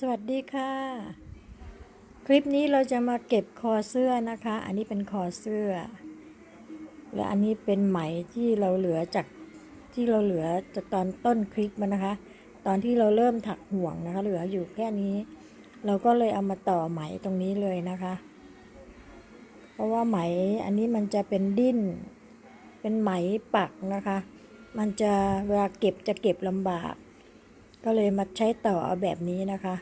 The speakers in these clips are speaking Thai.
สวัสดีค่ะ คลิปนี้เราจะมาเก็บคอเสื้อนะคะ อันนี้เป็นคอเสื้อ และอันนี้เป็นไหมที่เราเหลือจากที่เราเหลือจากตอนต้นคลิปมันนะคะ ตอนที่เราเริ่มถักห่วงนะคะ เหลืออยู่แค่นี้ เราก็เลยเอามาต่อไหมตรงนี้เลยนะคะ เพราะว่าไหมอันนี้มันจะเป็นดิ้น เป็นไหมปักนะคะ มันจะเวลาเก็บจะเก็บลำบาก ก็เลยมาใช้ต่อเอาแบบนี้นะคะ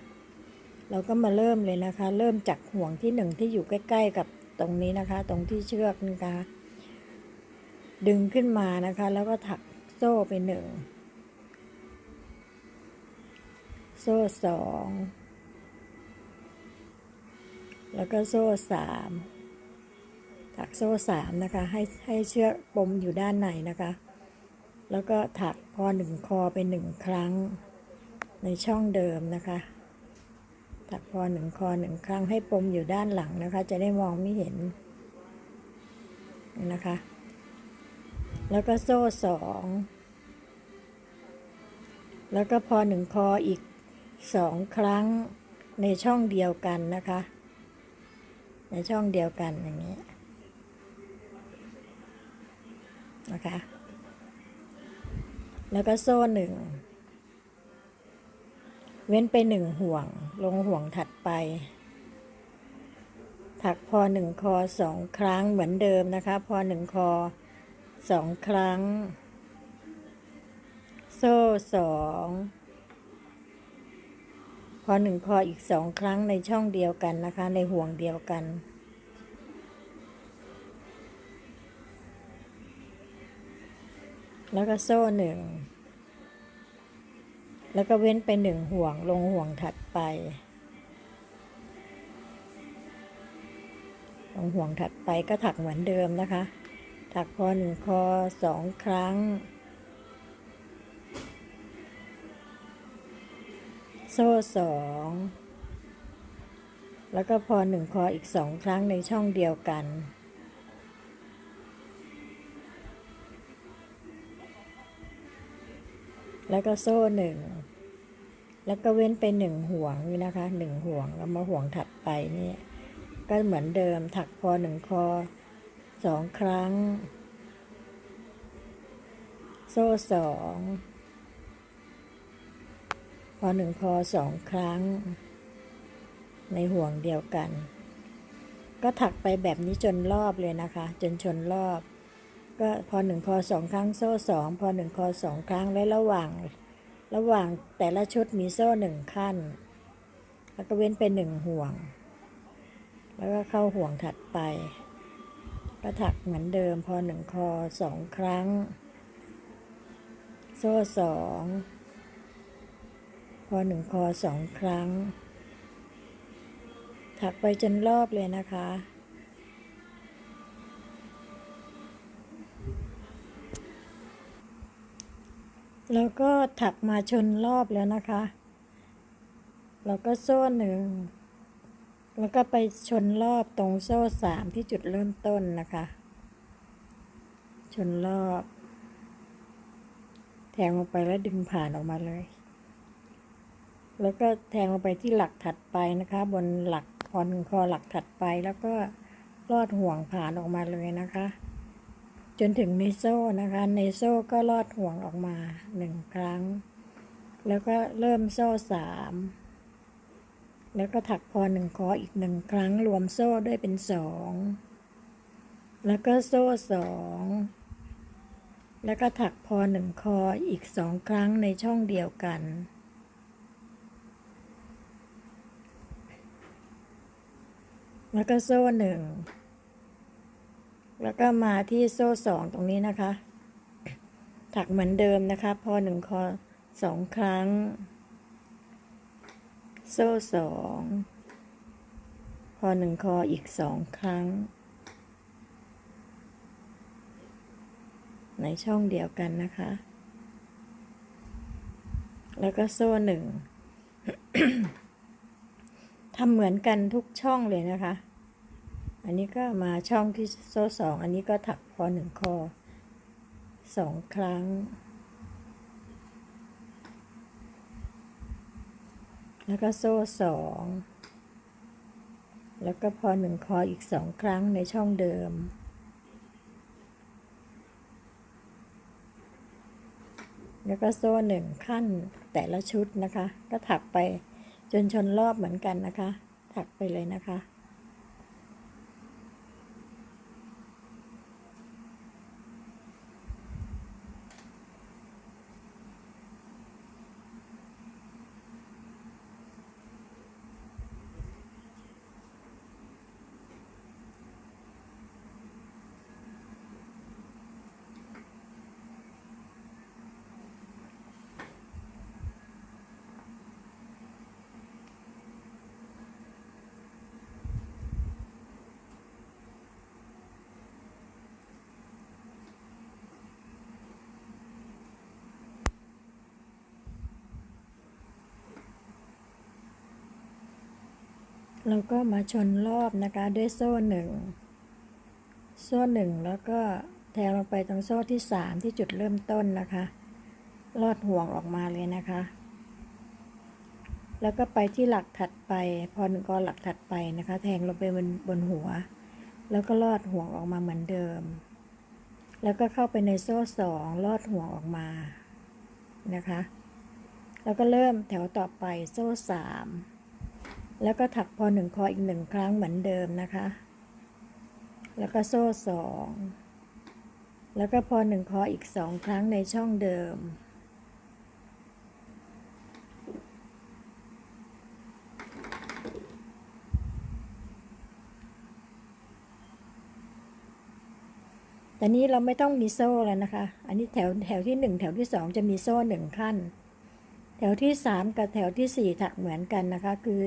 เราก็มาเริ่มเลยนะคะ เริ่มจากห่วงที่หนึ่งที่อยู่ใกล้ ๆ กับตรงนี้นะคะ ตรงที่เชือกนะคะ ดึงขึ้นมานะคะ แล้วก็ถักโซ่ไปหนึ่งโซ่สองแล้วก็โซ่สามถักโซ่สามนะคะ ให้ให้เชือกปมอยู่ด้านในนะคะ แล้วก็ถักพอหนึ่งคอไปหนึ่งครั้ง ในช่องเดิมนะคะถักพอหนึ่งคอหนึ่งครั้งให้ปมอยู่ด้านหลังนะคะ จะได้มองไม่เห็นนะคะ แล้วก็โซ่สองแล้วก็พอหนึ่งคออีกสองครั้งในช่องเดียวกันนะคะ ในช่องเดียวกันอย่างนี้นะคะ แล้วก็โซ่หนึ่ง เว้นไปหนึ่งห่วง ลงห่วงถัดไป ถักพอหนึ่งคอสองครั้งเหมือนเดิมนะคะ พอหนึ่งคอสองครั้ง โซ่สองพอหนึ่งคออีกสองครั้งในช่องเดียวกันนะคะ ในห่วงเดียวกัน แล้วก็โซ่หนึ่ง แล้วก็เว้นไปหนึ่งห่วงลงห่วงถัดไป ลงห่วงถัดไปก็ถักเหมือนเดิมนะคะ ถักพอหนึ่งคอสองครั้ง โซ่สองแล้วก็พอหนึ่งคออีกสองครั้งในช่องเดียวกัน แล้วก็โซ่หนึ่ง แล้วก็เว้นไปหนึ่งห่วงนี่นะคะหนึ่งห่วงแล้วมาห่วงถัดไปนี่ก็เหมือนเดิมถักพอหนึ่งคอสองครั้ง โซ่สองพอหนึ่งคอสองครั้ง ในห่วงเดียวกัน ก็ถักไปแบบนี้จนรอบเลยนะคะ จนชนรอบ ก็พอหนึ่งคอสองครั้งโซ่สองพอหนึ่งคอสองครั้งและระหว่าง ระหว่างแต่ละชุดมีโซ่หนึ่งขั้น แล้วก็เว้นไปหนึ่งห่วง แล้วก็เข้าห่วงถัดไป ก็ถักเหมือนเดิมพอหนึ่งคอสองครั้ง โซ่สองพอหนึ่งคอสองครั้ง ถักไปจนรอบเลยนะคะ แล้วก็ถักมาชนรอบแล้วนะคะเราก็โซ่หนึ่ง แล้วก็ไปชนรอบตรงโซ่สามที่จุดเริ่มต้นนะคะ ชนรอบ แทงลงไปแล้วดึงผ่านออกมาเลย แล้วก็แทงลงไปที่หลักถัดไปนะคะ บนหลักพอนคอหลักถัดไปแล้วก็ลอดห่วงผ่านออกมาเลยนะคะ จนถึงในโซ่นะคะ ในโซ่ก็ลอดห่วงออกมาหนึ่งครั้ง แล้วก็เริ่มโซ่สามแล้วก็ถักพอหนึ่งคออีกหนึ่งครั้งรวมโซ่ด้วยเป็นสองแล้วก็โซ่สองแล้วก็ถักพอหนึ่งคออีกสองครั้งในช่องเดียวกัน แล้วก็โซ่หนึ่ง แล้วก็มาที่โซ่สองตรงนี้นะคะ ถักเหมือนเดิมนะคะ พอหนึ่งคอสองครั้ง โซ่สองพอหนึ่งคออีกสองครั้ง ในช่องเดียวกันนะคะ แล้วก็โซ่หนึ่งทำเหมือนกันทุกช่องเลยนะคะ อันนี้ก็มาช่องที่โซ่สอง อันนี้ก็ถักพอหนึ่งคอสองครั้ง แล้วก็โซ่สอง แล้วก็พอหนึ่งคออีกสองครั้งในช่องเดิม แล้วก็โซ่หนึ่งขั้นแต่ละชุดนะคะ ก็ถักไปจนชนรอบเหมือนกันนะคะ ถักไปเลยนะคะ เราก็มาชนรอบนะคะด้วยโซ่หนึ่งโซ่หนึ่งแล้วก็แทงลงไปตรงโซ่ที่สามที่จุดเริ่มต้นนะคะลอดห่วงออกมาเลยนะคะ แล้วก็ไปที่หลักถัดไปพอหนึ่งกอหลักถัดไปนะคะ แทงลงไปบนบนหัว แล้วก็ลอดห่วงออกมาเหมือนเดิม แล้วก็เข้าไปในโซ่สองลอดห่วงออกมานะคะ แล้วก็เริ่มแถวต่อไปโซ่สาม แล้วก็ถักพอหนึ่งคออีกหนึ่งครั้งเหมือนเดิมนะคะ แล้วก็โซ่สองแล้วก็พอหนึ่งคออีกสองครั้งในช่องเดิม แต่นี้เราไม่ต้องมีโซ่แล้วนะคะ อันนี้แถวแถวที่หนึ่งแถวที่สองจะมีโซ่หนึ่งขั้น แถวที่สามกับแถวที่สี่ถักเหมือนกันนะคะ คือ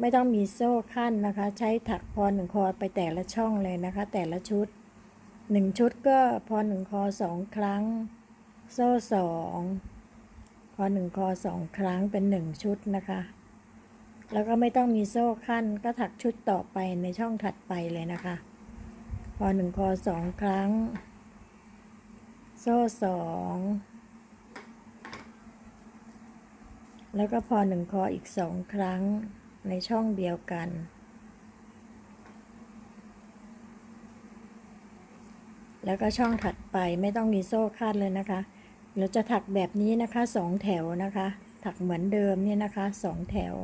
ไม่ต้องมีโซ่ขั้นนะคะ ใช้ถักพอหนึ่งคอไปแต่ละช่องเลยนะคะ แต่ละชุดหนึ่งชุดก็พอหนึ่งคอสองครั้ง โซ่สองพอหนึ่งคอสองครั้งเป็นหนึ่งชุดนะคะ แล้วก็ไม่ต้องมีโซ่ขั้นก็ถักชุดต่อไปในช่องถัดไปเลยนะคะพอหนึ่งคอสองครั้ง โซ่สองแล้วก็พอหนึ่งคออีกสองครั้ง ในช่องเดียวกัน แล้วก็ช่องถัดไปไม่ต้องมีโซ่คาดเลยนะคะ เราจะถักแบบนี้นะคะสองแถวนะคะ ถักเหมือนเดิมเนี่ยนะคะสองแถว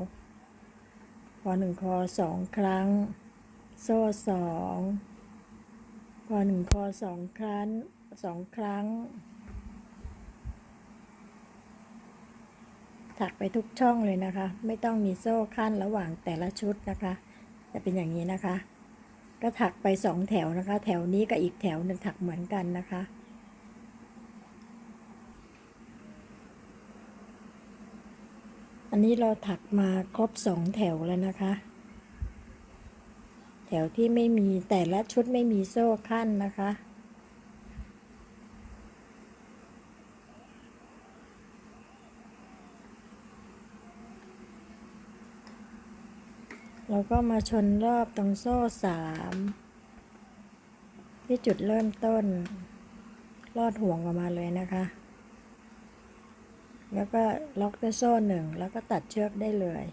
พอหนึ่งคอสองครั้ง โซ่สอง พอหนึ่งคอสองครั้งสองครั้ง ถักไปทุกช่องเลยนะคะ ไม่ต้องมีโซ่ขั้นระหว่างแต่ละชุดนะคะ จะเป็นอย่างนี้นะคะ ก็ถักไปสองแถวนะคะ แถวนี้กับอีกแถวหนึ่งถักเหมือนกันนะคะอันนี้เราถักมาครบสองแถวแล้วนะคะ แถวที่ไม่มีแต่ละชุดไม่มีโซ่ขั้นนะคะ เราก็มาชนรอบตรงโซ่สามที่จุดเริ่มต้น ลอดห่วงออกมาเลยนะคะ แล้วก็ล็อกด้วยโซ่หนึ่งแล้วก็ตัดเชือกได้เลย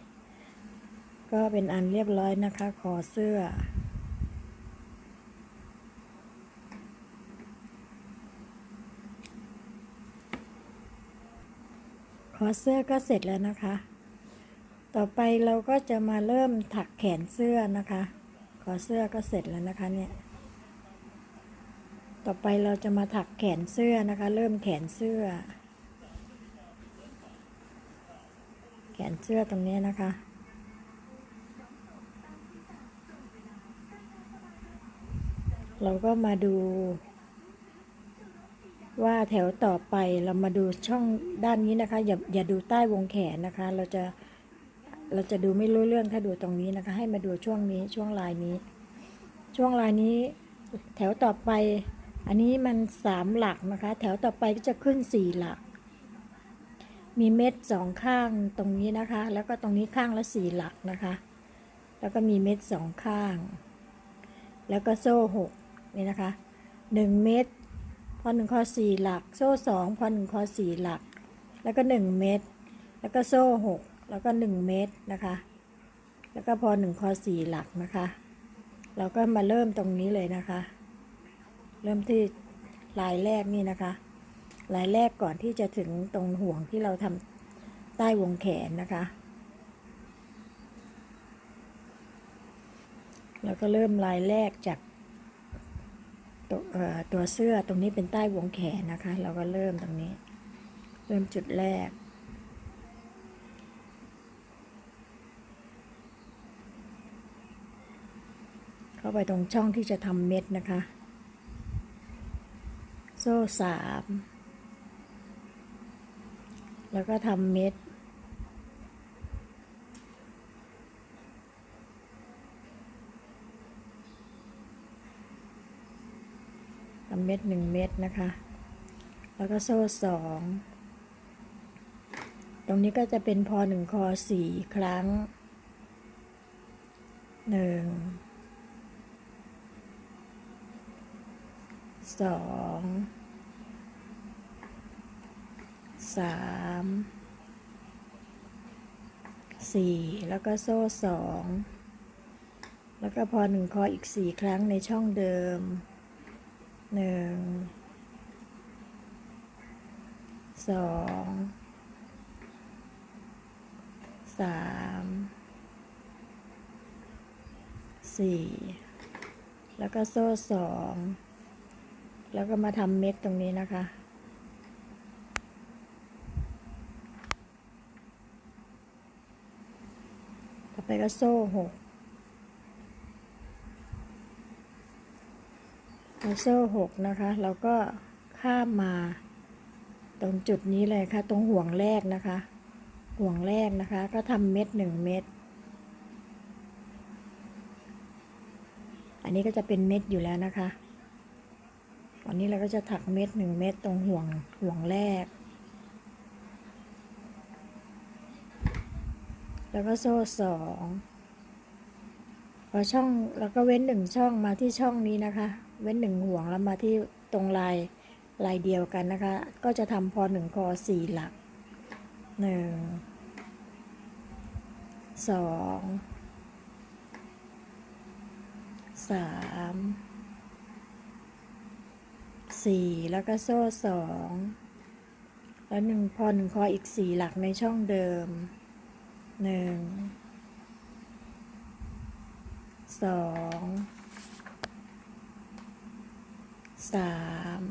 ก็เป็นอันเรียบร้อยนะคะคอเสื้อคอเสื้อก็เสร็จแล้วนะคะ ต่อไปเราก็จะมาเริ่มถักแขนเสื้อนะคะคอเสื้อก็เสร็จแล้วนะคะเนี่ย ต่อไปเราจะมาถักแขนเสื้อนะคะ เริ่มแขนเสื้อ แขนเสื้อตรงนี้นะคะเราก็มาดู ว่าแถวต่อไปเรามาดูช่องด้านนี้นะคะ อย่าอย่าดูใต้วงแขนนะคะ เราจะ เราจะดูไม่รู้เรื่องถ้าดูตรงนี้นะคะ ให้มาดูช่วงนี้ช่วงลายนี้ ช่วงลายนี้ แถวต่อไป อันนี้มันสามหลักนะคะ แถวต่อไปก็จะขึ้นสี่หลัก มีเม็ดสองข้างตรงนี้นะคะ แล้วก็ตรงนี้ข้างละสี่หลักนะคะ แล้วก็มีเม็ดสองข้าง แล้วก็โซ่หกนี่นะคะหนึ่งเม็ดพอหนึ่งคอสี่หลัก โซ่สองพอหนึ่งคอสี่หลัก แล้วก็หนึ่งเม็ดแล้วก็โซ่หก แล้วก็หนึ่งเม็ดนะคะ แล้วก็พอหนึ่งคอสี่หลักนะคะ เราก็มาเริ่มตรงนี้เลยนะคะ เริ่มที่ลายแรกนี่นะคะลายแรกก่อนที่จะถึงตรงห่วงที่เราทำใต้วงแขนนะคะ แล้วก็เริ่มลายแรกจากตัวตัวเสื้อตรงนี้เป็นใต้วงแขนนะคะ เราก็เริ่มตรงนี้ เริ่มจุดแรก เข้าไปตรงช่องที่จะทำเม็ดนะคะ โซ่สามแล้วก็ทำเม็ด ทำเม็ดหนึ่งเม็ดนะคะ แล้วก็โซ่สอง ตรงนี้ก็จะเป็นพอหนึ่งคอสี่ครั้งหนึ่ง สองสามสี่แล้วก็โซ่สองแล้วก็พอหนึ่งคออีกสี่ครั้งในช่องเดิมหนึ่งสองสามสี่แล้วก็โซ่สอง แล้วก็มาทำเม็ดตรงนี้นะคะ ต่อไปก็โซ่หกพอโซ่หกนะคะ เราก็ข้ามมาตรงจุดนี้เลยค่ะ ตรงห่วงแรกนะคะ ห่วงแรกนะคะ ก็ทำเม็ดหนึ่งเม็ด อันนี้ก็จะเป็นเม็ดอยู่แล้วนะคะ วันนี้เราก็จะถักเม็ดหนึ่งเม็ดตรงห่วงห่วงแรก แล้วก็โซ่สองพอช่องแล้วก็เว้นหนึ่งช่องมาที่ช่องนี้นะคะ เว้นหนึ่งห่วงแล้วมาที่ตรงลายลายเดียวกันนะคะ ก็จะทำพอหนึ่งคอสี่หลักหนึ่งสองสาม สี่แล้วก็โซ่สองแล้วหนึ่งพอหนึ่งคออีกสี่หลักในช่องเดิมหนึ่งสองสาม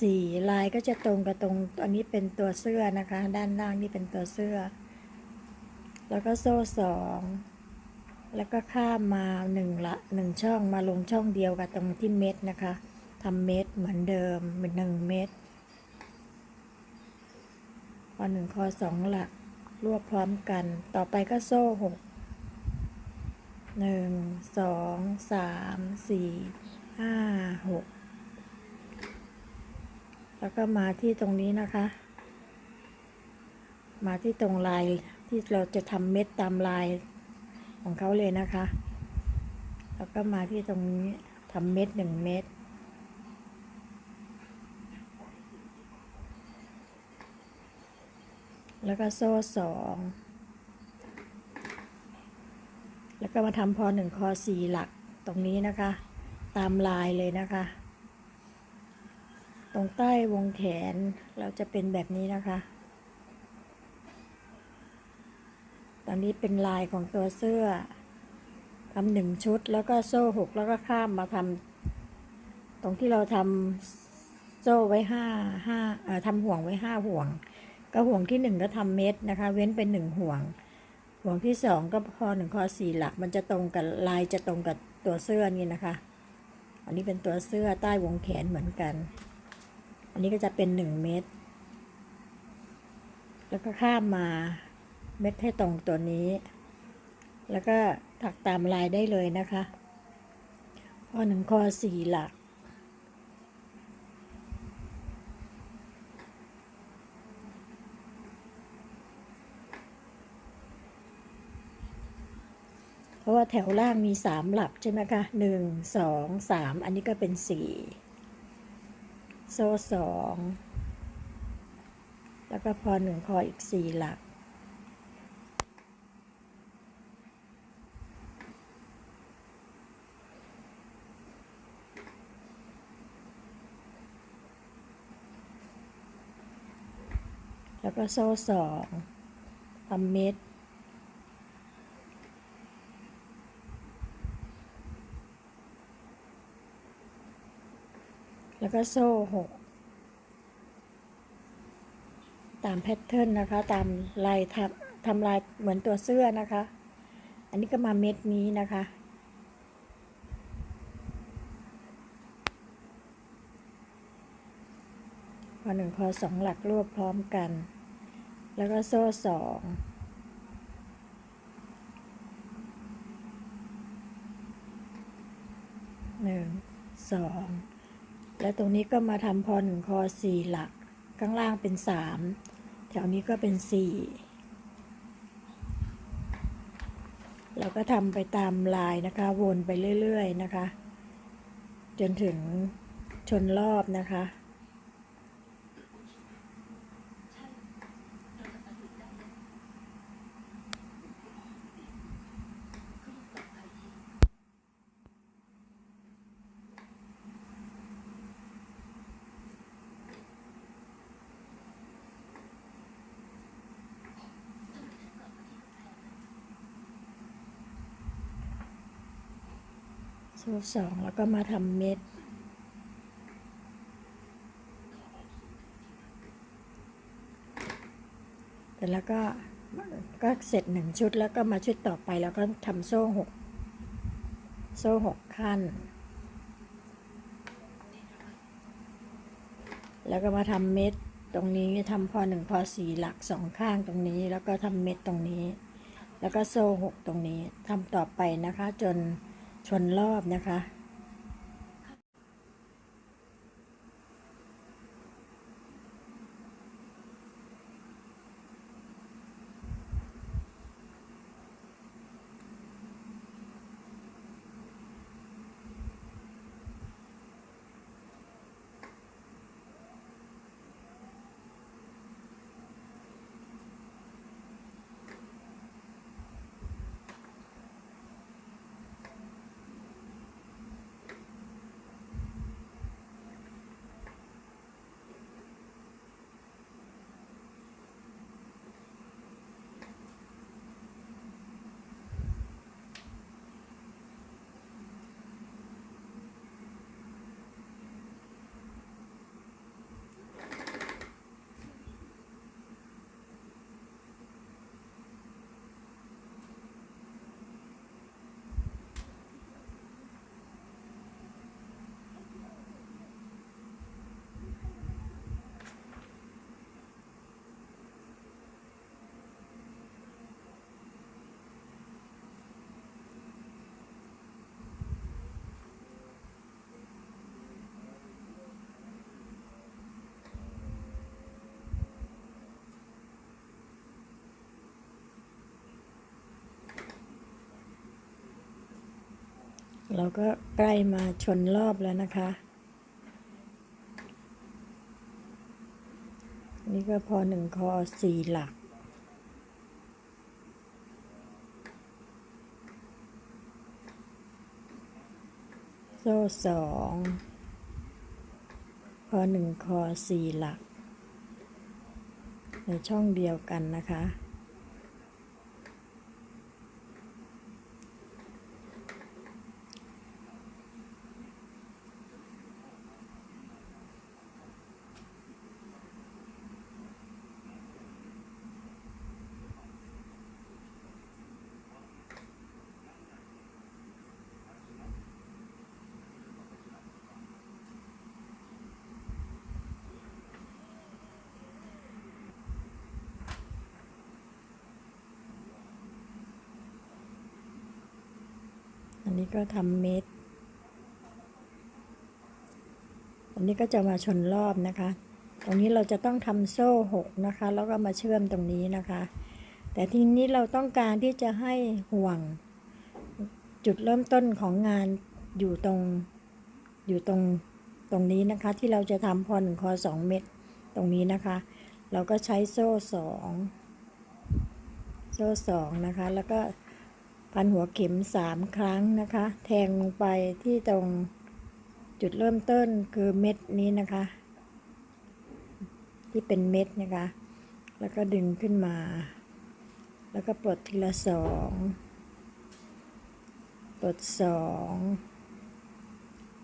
สี่ลายก็จะตรงกับตรงอันนี้เป็นตัวเสื้อนะคะ ด้านล่างนี่เป็นตัวเสื้อ แล้วก็โซ่สอง แล้วก็ข้ามมาหนึ่งละหนึ่งช่องมาลงช่องเดียวกับตรงที่เม็ดนะคะทำเม็ดเหมือนเดิมเป็นหนึ่งเม็ดพอหนึ่งคอสองหลักรวบพร้อมกัน ต่อไปก็โซ่หกหนึ่งสองสามสี่ห้าหกแล้วก็มาที่ตรงนี้นะคะ มาที่ตรงลายที่เราจะทำเม็ดตามลาย ของเขาเลยนะคะ แล้วก็มาที่ตรงนี้ทำเม็ดหนึ่งเม็ดแล้วก็โซ่สอง แล้วก็มาทำพอหนึ่งคอสี่หลักตรงนี้นะคะ ตามลายเลยนะคะ ตรงใต้วงแขนเราจะเป็นแบบนี้นะคะ ต อนนี้เป็นลายของตัวเสื้อทำหนึ่งชุดแล้วก็โซ่หกแล้วก็ข้ามมาทำตรงที่เราทำโซ่ไว้ห้าห้าเอ่อทำห่วงไว้ห้าห่วง ก็ห่วงที่หนึ่งก็ทำเม็ดนะคะ เว้นเป็นหนึ่งห่วง ห่วงที่สองก็พอหนึ่งคอสี่หลัก มันจะตรงกับลายจะตรงกับตัวเสื้อนี่นะคะ อันนี้เป็นตัวเสื้อใต้วงแขนเหมือนกัน อันนี้ก็จะเป็นหนึ่งเม็ดแล้วก็ข้ามมา เม็ดให้ตรงตัวนี้ แล้วก็ถักตามลายได้เลยนะคะพอหนึ่งคอสี่หลัก เพราะว่าแถวล่างมีสามหลักใช่ไหมคะหนึ่งสองสามอันนี้ก็เป็นสี่โซ่สองแล้วก็พอหนึ่งคออีกสี่หลัก แล้วก็โซ่สองทำเม็ด แล้วก็โซ่หกตามแพทเทิร์นนะคะ ตามลายทำทำลายเหมือนตัวเสื้อนะคะ อันนี้ก็มาเม็ดนี้นะคะพอหนึ่งพอสองหลักรวบพร้อมกัน แล้วก็โซ่สองหนึ่งสองแล้วตรงนี้ก็มาทำพอหนึ่งคอสี่หลัก ข้างล่างเป็นสามแถวนี้ก็เป็นสี่เราก็ทำไปตามลายนะคะ วนไปเรื่อย ๆ นะคะ จนถึงชนรอบนะคะ โซ่สองแล้วก็มาทำเม็ด แต่แล้วก็ก็เสร็จหนึ่งชุดแล้วก็มาชุดต่อไปแล้วก็ทำโซ่หกโซ่หกขั้น แล้วก็มาทำเม็ดตรงนี้ทำพอหนึ่งพอสี่หลักสองข้างตรงนี้ แล้วก็ทำเม็ดตรงนี้ แล้วก็โซ่หกตรงนี้ทำต่อไปนะคะจน ชนรอบนะคะ เราก็ใกล้มาชนรอบแล้วนะคะ นี่ก็พอหนึ่งคอสี่หลัก โซ่สองพอหนึ่งคอสี่หลัก ในช่องเดียวกันนะคะ ก็ทำเม็ด อันนี้ก็จะมาชนรอบนะคะ ตรงนี้เราจะต้องทำโซ่หกนะคะ แล้วก็มาเชื่อมตรงนี้นะคะ แต่ทีนี้เราต้องการที่จะให้ห่วง จุดเริ่มต้นของงานอยู่ตรง อยู่ตรงตรงนี้นะคะ ที่เราจะทำพอหนึ่งคอสองเม็ดตรงนี้นะคะ เราก็ใช้โซ่สองโซ่สองนะคะ แล้วก็ พันหัวเข็มสามครั้งนะคะ แทงลงไปที่ตรงจุดเริ่มต้นคือเม็ดนี้นะคะ ที่เป็นเม็ดนะคะ แล้วก็ดึงขึ้นมา แล้วก็ปลดทีละสองปลดสอง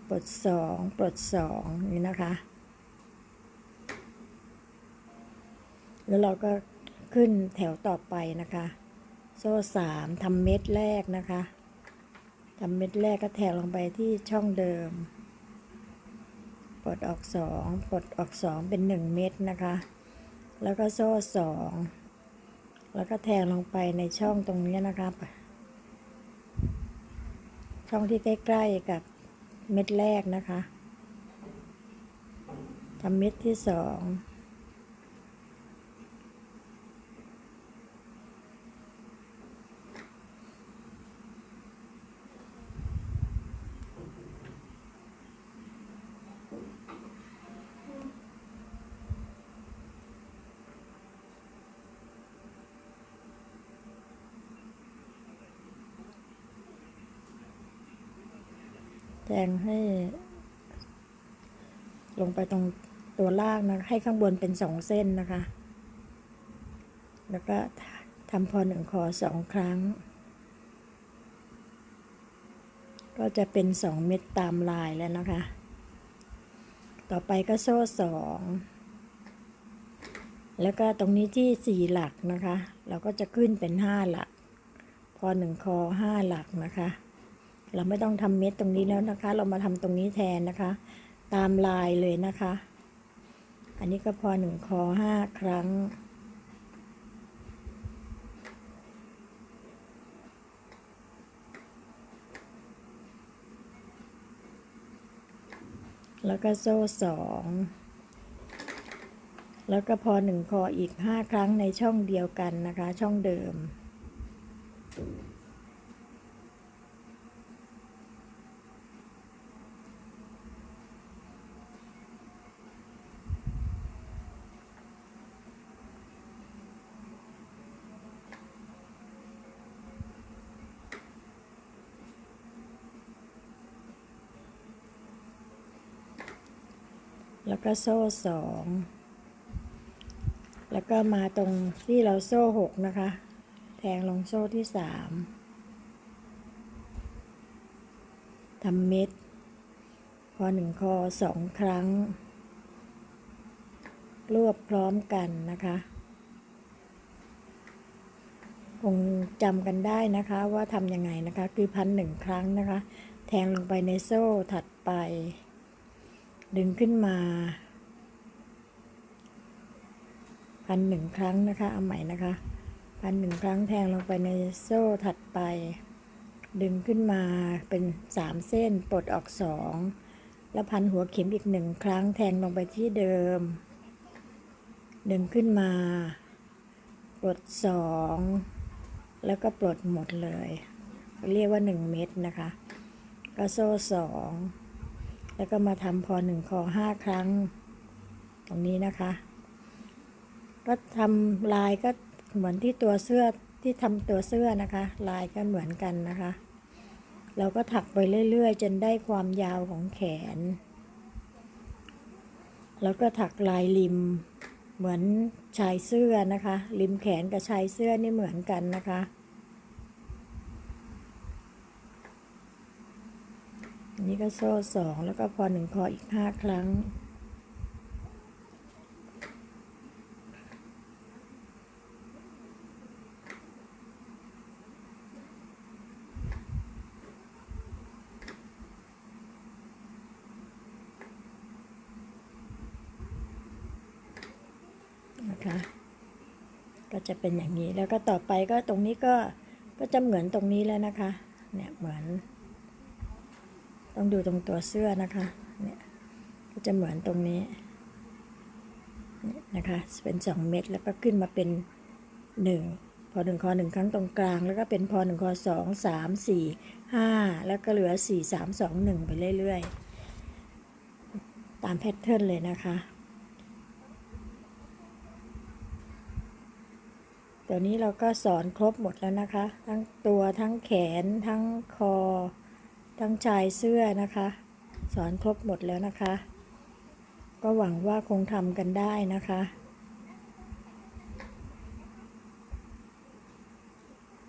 ปลดสองปลดสองนี่นะคะ แล้วเราก็ขึ้นแถวต่อไปนะคะ โซ่สามทำเม็ดแรกนะคะทำเม็ดแรกก็แทงลงไปที่ช่องเดิม ปลดออกสองปลดออกสองเป็นหนึ่งเม็ดนะคะ แล้วก็โซ่สองแล้วก็แทงลงไปในช่องตรงนี้นะคะช่องที่ใกล้ๆกับเม็ดแรกนะคะทำเม็ดที่สอง แทงให้ ลงไปตรงตัวล่างนะให้ข้างบนเป็นสองเส้นนะคะ แล้วก็ทำพอหนึ่งคอสองครั้ง ก็จะเป็นสองเม็ดตามลายแล้วนะคะ ต่อไปก็โซ่สองแล้วก็ตรงนี้ที่สี่หลักนะคะ เราก็จะขึ้นเป็นห้าหลัก พอหนึ่งคอห้าหลักนะคะ เราไม่ต้องทำเม็ดตรงนี้แล้วนะคะ เรามาทำตรงนี้แทนนะคะ ตามลายเลยนะคะ อันนี้ก็พอหนึ่งคอห้าครั้ง แล้วก็โซ่สองแล้วก็พอหนึ่งคออีกห้าครั้งในช่องเดียวกันนะคะ ช่องเดิม แล้วก็โซ่สองแล้วก็มาตรงที่เราโซ่หกนะคะ แทงลงโซ่ที่สามทำเม็ด พอหนึ่งคอสองครั้ง รวบพร้อมกันนะคะ คงจำกันได้นะคะว่าทำยังไงนะคะ คือพันหนึ่งครั้งนะคะ แทงลงไปในโซ่ถัดไป ดึงขึ้นมา พันหนึ่งครั้งนะคะ เอาใหม่นะคะ พันหนึ่งครั้งแทงลงไปในโซ่ถัดไป ดึงขึ้นมาเป็นสามเส้นปลดออกสองแล้วพันหัวเข็มอีกหนึ่งครั้งแทงลงไปที่เดิม ดึงขึ้นมาปลดสองแล้วก็ปลดหมดเลย เรียกว่าหนึ่งเม็ดนะคะ ก็โซ่สอง แล้วก็มาทำพอหนึ่งคอห้าครั้ง ตรงนี้นะคะ ก็ทำลายก็เหมือนที่ตัวเสื้อที่ทำตัวเสื้อนะคะ ลายก็เหมือนกันนะคะ เราก็ถักไปเรื่อยๆ จนได้ความยาวของแขน แล้วก็ถักลายริมเหมือนชายเสื้อนะคะ ริมแขนกับชายเสื้อนี่เหมือนกันนะคะ อันนี้ก็โซ่สองแล้วก็พอหนึ่งคออีกห้าครั้ง นะคะ ก็จะเป็นอย่างนี้แล้วก็ต่อไปก็ตรงนี้ก็ก็จะเหมือนตรงนี้แล้วนะคะ เนี่ยเหมือน ต้องดูตรงตัวเสื้อนะคะ เนี่ยก็จะเหมือนตรงนี้เนี่ยนะคะเป็นสองเม็ดแล้วก็ขึ้นมาเป็นหนึ่งพอหนึ่งคอหนึ่งครั้งตรงกลาง แล้วก็เป็นพอหนึ่งคอสองสามสี่ห้าแล้วก็เหลือสี่สามสองหนึ่งไปเรื่อยๆ ตามแพทเทิร์นเลยนะคะตอนนี้เราก็สอนครบหมดแล้วนะคะ ทั้งตัวทั้งแขนทั้งคอ ทั้งชายเสื้อนะคะ สอนครบหมดแล้วนะคะ ก็หวังว่าคงทำกันได้นะคะ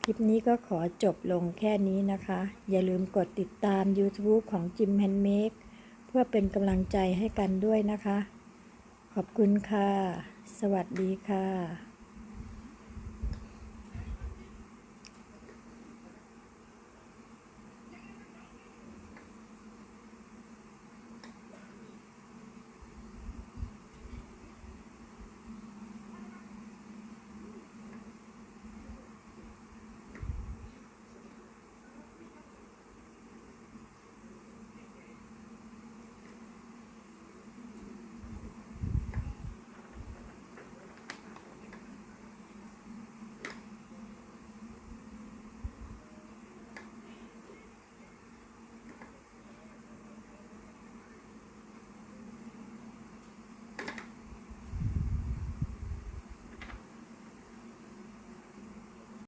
คลิปนี้ก็ขอจบลงแค่นี้นะคะ อย่าลืมกดติดตาม YouTube ของจิมแฮน d เม e เพื่อเป็นกำลังใจให้กันด้วยนะคะ ขอบคุณค่ะ สวัสดีค่ะ